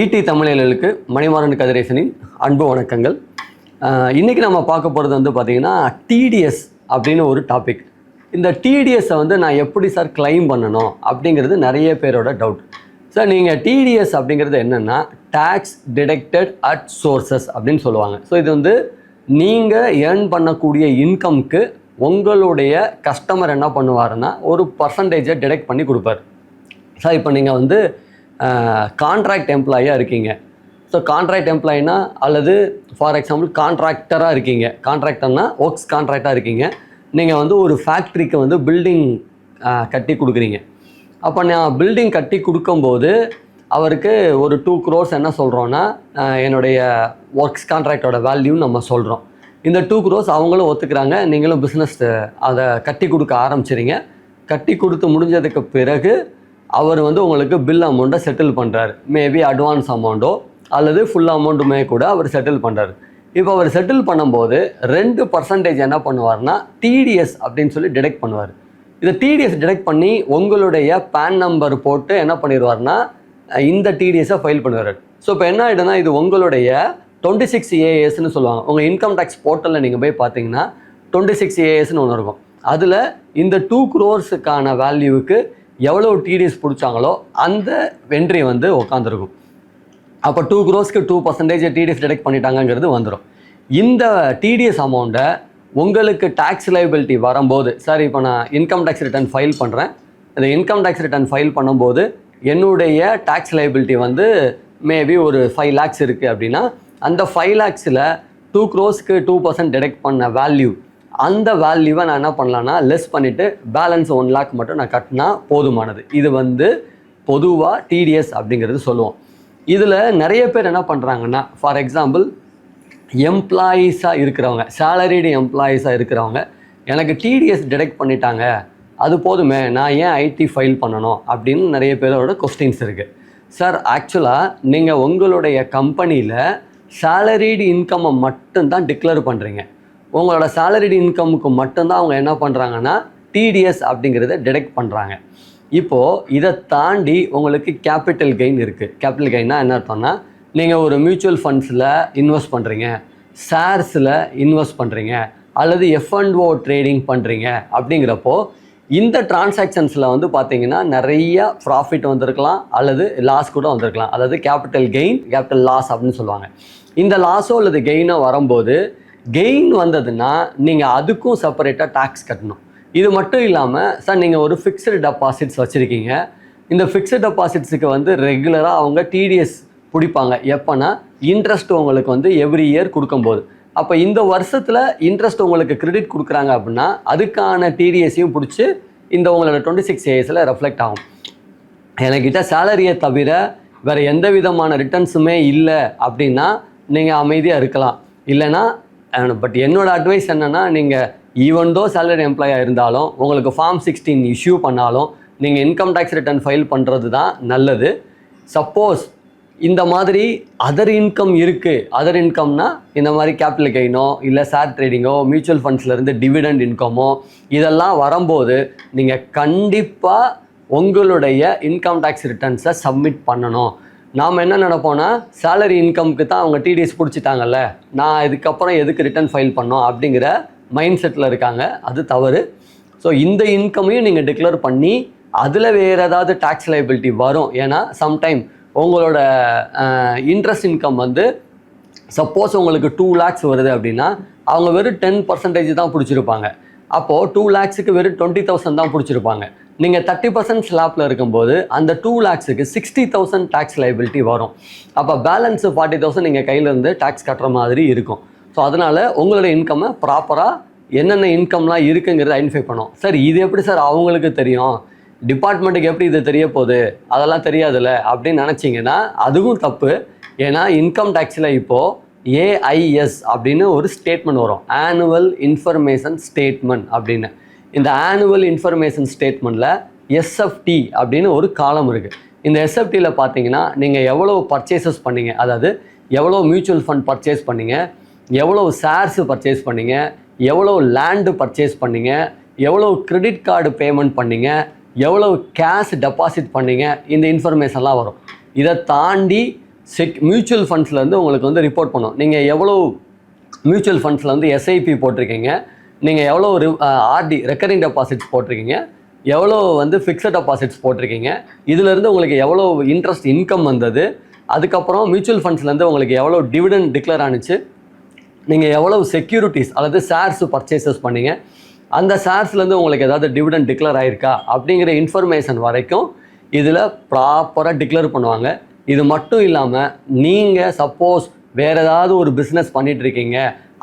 ED தமிழர்களுக்கு மணிமாறன் கதிரேசனின் அன்பு வணக்கங்கள். இன்றைக்கி நம்ம பார்க்க போகிறது வந்து பார்த்தீங்கன்னா டிடிஎஸ் அப்படின்னு ஒரு டாபிக் இந்த டிடிஎஸ்ஸை வந்து நான் எப்படி சார் கிளைம் பண்ணணும் அப்படிங்கிறது நிறைய பேரோட டவுட் சார் நீங்கள் டிடிஎஸ் அப்படிங்கிறது என்னென்னா டேக்ஸ் டிடெக்டட் அட் சோர்சஸ் அப்படின்னு சொல்லுவாங்க. ஸோ இது வந்து நீங்கள் ஏர்ன் பண்ணக்கூடிய இன்கம்க்கு உங்களுடைய கஸ்டமர் என்ன பண்ணுவாருன்னா ஒரு பர்சன்டேஜை டிடெக்ட் பண்ணி கொடுப்பாரு. சார் இப்போ நீங்கள் வந்து கான்ட்ராக்ட் எம்ப்ளாயாக இருக்கீங்க. ஸோ கான்ட்ராக்ட் எம்ப்ளாயினா அல்லது ஃபார் எக்ஸாம்பிள் கான்ட்ராக்டராக இருக்கீங்க. கான்ட்ராக்டர்னா ஒர்க்ஸ் கான்ட்ராக்டாக இருக்கீங்க. நீங்கள் வந்து ஒரு ஃபேக்ட்ரிக்கு வந்து பில்டிங் கட்டி கொடுக்குறீங்க. அப்போ நான் பில்டிங் கட்டி கொடுக்கும்போது அவருக்கு ஒரு டூ க்ரோர்ஸ் என்ன சொல்கிறோன்னா என்னுடைய ஒர்க்ஸ் கான்ட்ராக்டோட வேல்யூன்னு நம்ம சொல்கிறோம் இந்த டூ க்ரோஸ் அவங்களும் ஒத்துக்கிறாங்க நீங்களும் பிஸ்னஸ் அதை கட்டி கொடுக்க ஆரம்பிச்சிறீங்க கட்டி கொடுத்து முடிஞ்சதுக்கு பிறகு அவர் வந்து உங்களுக்கு பில் அமௌண்ட்டை செட்டில் பண்ணுறாரு மேபி அட்வான்ஸ் அமௌண்ட்டோ அல்லது ஃபுல் அமௌண்ட்டுமே கூட அவர் செட்டில் பண்ணுறாரு இப்போ அவர் செட்டில் பண்ணும்போது ரெண்டு பர்சன்டேஜ் என்ன பண்ணுவார்னா டிடிஎஸ் அப்படின்னு சொல்லி டிடெக்ட் பண்ணுவார். இதை டிடிஎஸ் டிடெக்ட் பண்ணி உங்களுடைய பேன் நம்பர் போட்டு என்ன பண்ணிடுவார்னா இந்த டிடிஎஸை ஃபைல் பண்ணுவார். ஸோ இப்போ என்ன ஆகிடும்னா இது உங்களுடைய டுவெண்ட்டி சிக்ஸ் ஏஎஸ்ன்னு சொல்லுவாங்க. உங்கள் இன்கம் டேக்ஸ் போர்ட்டலில் நீங்கள் போய் பார்த்தீங்கன்னா டுவெண்ட்டி சிக்ஸ் ஏஎஸ்ன்னு ஒன்று இருக்கும். அதில் இந்த டூ க்ரோர்ஸுக்கான வேல்யூவுக்கு எவ்வளோ டிடிஎஸ் பிடிச்சாங்களோ அந்த வென்ட்ரி வந்து உட்காந்துருக்கும் அப்போ டூ க்ரோஸ்க்கு டூ பர்சன்டேஜ் டிடிஎஸ் டிடெக்ட் பண்ணிட்டாங்கங்கிறது வந்துடும் இந்த டிடிஎஸ் அமௌண்ட்டை உங்களுக்கு டேக்ஸ் லைபிலிட்டி வரும்போது சார் இப்போ நான் இன்கம் டேக்ஸ் ரிட்டர்ன் ஃபைல் பண்ணுறேன் இந்த இன்கம் டேக்ஸ் ரிட்டர்ன் ஃபைல் பண்ணும்போது என்னுடைய டேக்ஸ் லைபிலிட்டி வந்து மேபி ஒரு ஃபைவ் லேக்ஸ் இருக்குது அப்படின்னா அந்த ஃபைவ் லேக்ஸில் டூ க்ரோஸ்க்கு டூ பர்சன்ட் டிடெக்ட் பண்ண வேல்யூ அந்த வேல்யூவை நான் என்ன பண்ணலான்னா லெஸ் பண்ணிவிட்டு பேலன்ஸ் ஒன் லேக் மட்டும் நான் கட்டினா போதுமானது. இது வந்து பொதுவாக டிடிஎஸ் அப்படிங்கிறது சொல்லுவோம். இதில் நிறைய பேர் என்ன பண்ணுறாங்கன்னா ஃபார் எக்ஸாம்பிள் எம்ப்ளாயீஸாக இருக்கிறவங்க சேலரிடு எம்ப்ளாயீஸாக இருக்கிறவங்க எனக்கு டிடிஎஸ் டிடெக்ட் பண்ணிட்டாங்க அது போதுமே நான் ஏன் ஐடி ஃபைல் பண்ணணும் அப்படின்னு நிறைய பேரோட கொஸ்டின்ஸ் இருக்குது சார் ஆக்சுவலாக நீங்கள் உங்களுடைய கம்பெனியில் சேலரிடு இன்கம்மை மட்டும்தான் டிக்ளேர் பண்ணுறீங்க உங்களோட சேலரிடு இன்கமுக்கு மட்டும்தான் அவங்க என்ன பண்ணுறாங்கன்னா டிடிஎஸ் அப்படிங்கிறத டிடெக்ட் பண்ணுறாங்க இப்போது இதை தாண்டி உங்களுக்கு கேபிட்டல் கெயின் இருக்குது கேபிட்டல் கெயின்னா என்ன அர்த்தம்னா நீங்கள் ஒரு மியூச்சுவல் ஃபண்ட்ஸில் இன்வெஸ்ட் பண்ணுறீங்க ஷேர்ஸில் இன்வெஸ்ட் பண்ணுறீங்க அல்லது எஃப்என்ஓ ட்ரேடிங் பண்ணுறீங்க அப்படிங்கிறப்போ இந்த டிரான்சாக்ஷன்ஸில் வந்து பார்த்தீங்கன்னா நிறைய ப்ராஃபிட் வந்திருக்கலாம். அல்லது லாஸ் கூட வந்திருக்கலாம். அதாவது கேபிட்டல் கெயின் கேபிட்டல் லாஸ் அப்படின்னு சொல்லுவாங்க. இந்த லாஸோ அல்லது கெயினோ வரும்போது கெயின் வந்ததுன்னா நீங்கள் அதுக்கும் செப்பரேட்டாக டேக்ஸ் கட்டணும். இது மட்டும் இல்லாமல் சார் நீங்கள் ஒரு ஃபிக்ஸ்டு டெபாசிட்ஸ் வச்சுருக்கீங்க. இந்த ஃபிக்ஸ்டு டெபாசிட்ஸுக்கு வந்து ரெகுலராக அவங்க டிடிஎஸ் பிடிப்பாங்க. எப்போனா இன்ட்ரெஸ்ட் உங்களுக்கு வந்து எவ்ரி இயர் கொடுக்கும்போது. அப்போ இந்த வருஷத்தில் இன்ட்ரெஸ்ட் உங்களுக்கு கிரெடிட் கொடுக்குறாங்க அப்படின்னா அதுக்கான டிடிஎஸையும் பிடிச்சி இந்த உங்களோட டுவெண்ட்டி சிக்ஸ் ஏஎஸில் ரெஃப்ளெக்ட் ஆகும். என்கிட்ட சேலரியை தவிர வேறு எந்த விதமான ரிட்டர்ன்ஸுமே இல்லை அப்படின்னா நீங்கள் அமைதியாக இருக்கலாம். இல்லைன்னா பட் என்னோட அட்வைஸ் என்னென்னா நீங்கள் ஈவன்தோ சேலரி எம்ப்ளாயாக இருந்தாலும் உங்களுக்கு ஃபார்ம் சிக்ஸ்டீன் இஷ்யூ பண்ணாலும் நீங்கள் இன்கம் டேக்ஸ் ரிட்டர்ன் ஃபைல் பண்ணுறது தான் நல்லது. சப்போஸ் இந்த மாதிரி அதர் இன்கம் இருக்குது அதர் இன்கம்னா இந்த மாதிரி கேபிட்டல் கெயினோ இல்லை ஷேர் ட்ரேடிங்கோ மியூச்சுவல் ஃபண்ட்ஸ்லேருந்து டிவிடெண்ட் இன்கமோ இதெல்லாம் வரும்போது நீங்கள் கண்டிப்பாக உங்களுடைய இன்கம் டேக்ஸ் ரிட்டர்ன்ஸை சப்மிட் பண்ணணும். நாம் என்ன நினைப்போம்னா சேலரி இன்கம்க்கு தான் அவங்க டிடிஎஸ் பிடிச்சிட்டாங்கல்ல. நான் இதுக்கப்புறம் எதுக்கு ரிட்டர்ன் ஃபைல் பண்ணோம் அப்படிங்கிற மைண்ட் செட்டில் இருக்காங்க. அது தவறு. ஸோ இந்த இன்கமையும் நீங்கள் டிக்ளேர் பண்ணி அதில் வேறு ஏதாவது டேக்ஸ் லைபிலிட்டி வரும். ஏன்னா சம்டைம் உங்களோட இன்ட்ரெஸ்ட் இன்கம் வந்து சப்போஸ் உங்களுக்கு டூ லேக்ஸ் வருது அப்படின்னா அவங்க வெறும் டென் பர்சன்டேஜ் தான் பிடிச்சிருப்பாங்க. அப்போது டூ லேக்ஸுக்கு வெறும் டுவெண்ட்டி தௌசண்ட் தான் பிடிச்சிருப்பாங்க. நீங்கள் தேர்ட்டி பர்சன்ட் ஸ்லாப்பில் இருக்கும்போது அந்த டூ லேக்ஸுக்கு சிக்ஸ்டி தௌசண்ட் டேக்ஸ் லைபிலிட்டி வரும். அப்போ பேலன்ஸு ஃபார்ட்டி தௌசண்ட் நீங்கள் கையிலேருந்து டேக்ஸ் கட்டுற மாதிரி இருக்கும். ஸோ அதனால் உங்களோட இன்கம்மை ப்ராப்பராக என்னென்ன இன்கம்லாம் இருக்குங்கிறத ஐடென்டிஃபை பண்ணும் சார் இது எப்படி சார் அவங்களுக்கு தெரியும்? டிபார்ட்மெண்ட்டுக்கு எப்படி இது தெரிய போகுது? அதெல்லாம் தெரியாதுல்ல? அப்படின்னு நினச்சிங்கன்னா அதுவும் தப்பு. ஏன்னா இன்கம் டேக்ஸில் இப்போது ஏஐஎஸ் அப்படின்னு ஒரு ஸ்டேட்மெண்ட் வரும். ஆனுவல் இன்ஃபர்மேஷன் ஸ்டேட்மெண்ட் அப்படின்னு. இந்த ஆனுவல் இன்ஃபர்மேஷன் ஸ்டேட்மெண்ட்டில் எஸ்எஃப்டி அப்படின்னு ஒரு காலம் இருக்குது இந்த எஸ்எஃப்டியில் பார்த்தீங்கன்னா நீங்கள் எவ்வளோ பர்ச்சேசஸ் பண்ணீங்க அதாவது எவ்வளோ மியூச்சுவல் ஃபண்ட் பர்ச்சேஸ் பண்ணீங்க எவ்வளோ ஷேர்ஸ் பர்ச்சேஸ் பண்ணீங்க எவ்வளோ லேண்டு பர்ச்சேஸ் பண்ணீங்க எவ்வளோ கிரெடிட் கார்டு பேமெண்ட் பண்ணீங்க எவ்வளோ கேஷ் டெபாசிட் பண்ணீங்க இந்த இன்ஃபர்மேஷன்லாம் வரும். இதை தாண்டி செக் மியூச்சுவல் ஃபண்ட்ஸ்லேருந்து உங்களுக்கு வந்து ரிப்போர்ட் பண்ணும். நீங்கள் எவ்வளோ மியூச்சுவல் ஃபண்ட்ஸில் வந்து எஸ்ஐபி போட்டிருக்கீங்க நீங்கள் எவ்வளோ ஒரு ஆர்டி ரெக்கரிங் டெபாசிட்ஸ் போட்டிருக்கீங்க எவ்வளோ வந்து ஃபிக்ஸட் டெபாசிட்ஸ் போட்டிருக்கீங்க இதுலேருந்து உங்களுக்கு எவ்வளோ இன்ட்ரெஸ்ட் இன்கம் வந்தது அதுக்கப்புறம் மியூச்சுவல் ஃபண்ட்ஸ்லேருந்து உங்களுக்கு எவ்வளோ டிவிடெண்ட் டிக்ளேர் ஆனுச்சு நீங்கள் எவ்வளோ செக்யூரிட்டிஸ் அல்லது ஷேர்ஸ் பர்ச்சேசஸ் பண்ணீங்க அந்த ஷேர்ஸ்லேருந்து உங்களுக்கு ஏதாவது டிவிடன் டிக்ளேர் ஆயிருக்கா அப்படிங்கிற இன்ஃபர்மேஷன் வரைக்கும் இதில் ப்ராப்பராக டிக்ளேர் பண்ணுவாங்க. இது மட்டும் இல்லாமல் நீங்கள் சப்போஸ் வேறு ஏதாவது ஒரு பிஸ்னஸ் பண்ணிகிட்ருக்கீங்க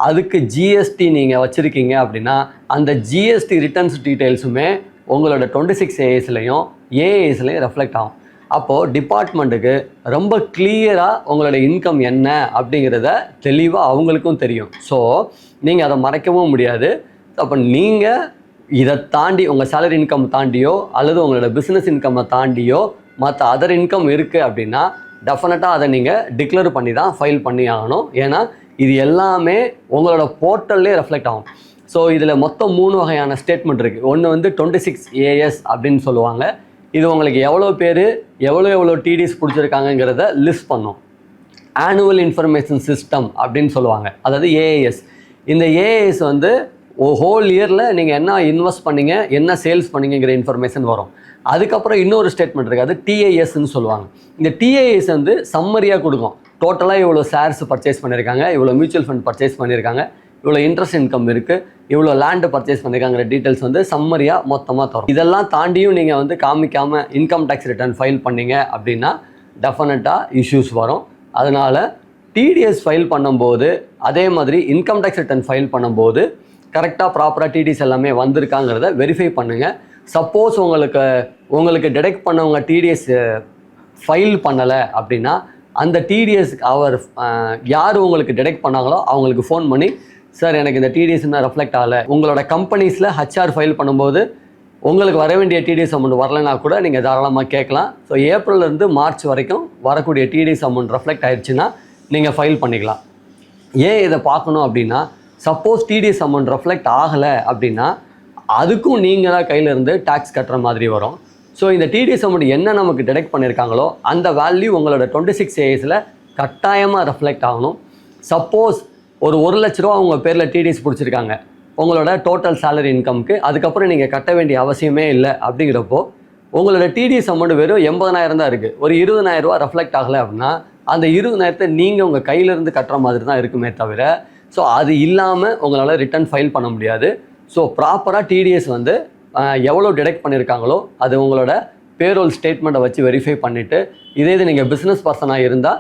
அதுக்கு ஜிஎஸ்டி நீங்கள் வச்சுருக்கீங்க அப்படின்னா அந்த ஜிஎஸ்டி ரிட்டர்ன்ஸ் டீட்டெயில்ஸுமே உங்களோட டுவெண்ட்டி சிக்ஸ் ஏஎஸ்லையும் ஏஏஎஸ்லையும் ரெஃப்ளெக்ட் ஆகும். அப்போது டிபார்ட்மெண்ட்டுக்கு ரொம்ப கிளியராக உங்களோட இன்கம் என்ன அப்படிங்கிறத தெளிவாக அவங்களுக்கும் தெரியும். ஸோ நீங்கள் அதை மறைக்கவும் முடியாது. அப்போ நீங்கள் இதை தாண்டி உங்கள் சேலரி இன்கம் தாண்டியோ அல்லது உங்களோட பிஸ்னஸ் இன்கம்மை தாண்டியோ மற்ற அதர் இன்கம் இருக்குது அப்படின்னா டெஃபினட்டாக அதை நீங்கள் டிக்ளேர் பண்ணி தான் ஃபைல் பண்ணி ஆகணும் ஏன்னா இது எல்லாமே உங்களோட போர்ட்டல்லே ரெஃப்ளெக்ட் ஆகும். ஸோ இதில் மொத்தம் மூணு வகையான ஸ்டேட்மெண்ட் இருக்குது ஒன்று வந்து டுவெண்ட்டி சிக்ஸ் ஏஎஸ் அப்படின்னு சொல்லுவாங்க. இது உங்களுக்கு எவ்வளோ பேர் எவ்வளோ எவ்வளோ டிடிஸ் பிடிச்சிருக்காங்கங்கிறத லிஸ்ட் பண்ணும். ஆனுவல் இன்ஃபர்மேஷன் சிஸ்டம் அப்படின்னு சொல்லுவாங்க. அதாவது ஏஏஎஸ் இந்த ஏஏஎஸ் வந்து ஹோல் இயரில் நீங்கள் என்ன இன்வெஸ்ட் பண்ணீங்க என்ன சேல்ஸ் பண்ணீங்கிற இன்ஃபர்மேஷன் வரும். அதுக்கப்புறம் இன்னொரு ஸ்டேட்மெண்ட் இருக்குது அது டிஏஎஸ்ன்னு சொல்லுவாங்க. இந்த டிஏஎஸ் வந்து சம்மரியாக கொடுக்கும். டோட்டலாக இவ்வளோ ஷேர்ஸ் பர்ச்சேஸ் பண்ணியிருக்காங்க இவ்வளோ மியூச்சுவல் ஃபண்ட் பர்ச்சேஸ் பண்ணியிருக்காங்க இவ்வளோ இன்ட்ரெஸ்ட் இன்கம் இருக்குது இவ்வளோ லேண்டு பர்ச்சேஸ் பண்ணியிருக்காங்கிற டீட்டெயில்ஸ் வந்து சம்மரியாக மொத்தமாக தரும். இதெல்லாம் தாண்டியும் நீங்கள் வந்து காமிக்காமல் இன்கம் டேக்ஸ் ரிட்டர்ன் ஃபைல் பண்ணீங்க அப்படின்னா டெஃபினட்டாக இஷ்யூஸ் வரும். அதனால் டிடிஎஸ் ஃபைல் பண்ணும்போது அதே மாதிரி இன்கம் டேக்ஸ் ரிட்டர்ன் ஃபைல் பண்ணும்போது கரெக்டாக ப்ராப்பராக டிடிஎஸ் எல்லாமே வந்திருக்காங்கிறத வெரிஃபை பண்ணுங்கள் சப்போஸ் உங்களுக்கு உங்களுக்கு டிடெக்ட் பண்ணவங்க டிடிஎஸ் ஃபைல் பண்ணலை அப்படின்னா அந்த டிடிஎஸ் அவர் யார் உங்களுக்கு டிடெக்ட் பண்ணாங்களோ அவங்களுக்கு ஃபோன் பண்ணி சார் எனக்கு இந்த டிடிஎஸ் இன்னும் ரெஃப்ளெக்ட் ஆகலை. உங்களோட கம்பெனிஸில் ஹச்ஆர் ஃபைல் பண்ணும்போது உங்களுக்கு வர வேண்டிய டிடிஎஸ் அமௌண்ட் வரலைன்னா கூட நீங்கள் தாராளமாக கேட்கலாம். ஸோ ஏப்ரல்லேருந்து மார்ச் வரைக்கும் வரக்கூடிய டிடிஎஸ் அமௌண்ட் ரெஃப்ளெக்ட் ஆயிடுச்சுன்னா நீங்கள் ஃபைல் பண்ணிக்கலாம். ஏன் இதை பார்க்கணும் அப்படின்னா சப்போஸ் டிடிஎஸ் அமௌண்ட் ரெஃப்ளெக்ட் ஆகலை அப்படின்னா அதுக்கும் நீங்கள் தான் கையில் இருந்து டேக்ஸ் கட்டுற மாதிரி வரும். ஸோ இந்த டிடிஎஸ் அமௌண்ட் என்ன நமக்கு டிடெக்ட் பண்ணியிருக்காங்களோ அந்த வேல்யூ உங்களோட டுவெண்ட்டி சிக்ஸ் ஏஎஸில் கட்டாயமாக ரெஃப்ளெக்ட் ஆகணும். சப்போஸ் ஒரு ஒரு லட்ச ரூபா உங்கள் பேரில் டிடிஎஸ் பிடிச்சிருக்காங்க. உங்களோட டோட்டல் சேலரி இன்கம்க்கு அதுக்கப்புறம் நீங்கள் கட்ட வேண்டிய அவசியமே இல்லை அப்படிங்கிறப்போ உங்களோட டிடிஎஸ் அமௌண்ட் வெறும் எண்பதனாயிரம் தான் இருக்குது ஒரு இருபதனாயிரரூவா ரெஃப்ளெக்ட் ஆகலை அப்படின்னா அந்த இருபதனாயிரத்தை நீங்கள் உங்கள் கையிலேருந்து கட்டுற மாதிரி தான் இருக்குமே தவிர ஸோ அது இல்லாமல் உங்களால் ரிட்டர்ன் ஃபைல் பண்ண முடியாது. ஸோ ப்ராப்பராக டிடிஎஸ் வந்து எவ்வளோ டிடெக்ட் பண்ணியிருக்காங்களோ அது உங்களோட பேரோல் ஸ்டேட்மெண்ட்டை வச்சு வெரிஃபை பண்ணிவிட்டு இதே இது நீங்கள் பிஸ்னஸ் பர்சனாக இருந்தால்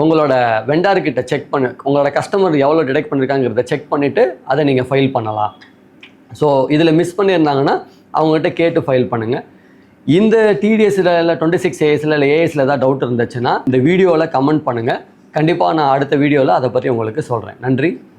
உங்களோட வெண்டார்கிட்ட செக் பண்ணு உங்களோட கஸ்டமர் எவ்வளோ டிடெக்ட் பண்ணியிருக்காங்கிறத செக் பண்ணிவிட்டு அதை நீங்கள் ஃபைல் பண்ணலாம். ஸோ இதில் மிஸ் பண்ணியிருந்தாங்கன்னா அவங்ககிட்ட கேட்டு ஃபைல் பண்ணுங்கள் இந்த டிடிஎஸில் இல்லை டுவெண்ட்டி சிக்ஸ் ஏஎஸில் இல்லை ஏஎஸில் ஏதாவது டவுட் இருந்துச்சுன்னா இந்த வீடியோவில் கமெண்ட் பண்ணுங்கள் கண்டிப்பாக நான் அடுத்த வீடியோவில் அதை பற்றி உங்களுக்கு சொல்கிறேன் நன்றி.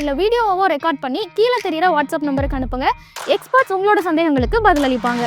இல்லை வீடியோவோ ரெக்கார்ட் பண்ணி கீழே தெரியிற வாட்ஸ்அப் நம்பருக்கு அனுப்புங்க. எக்ஸ்பர்ட்ஸ் உங்களோட சந்தேகங்களுக்கு பதிலளிப்பாங்க.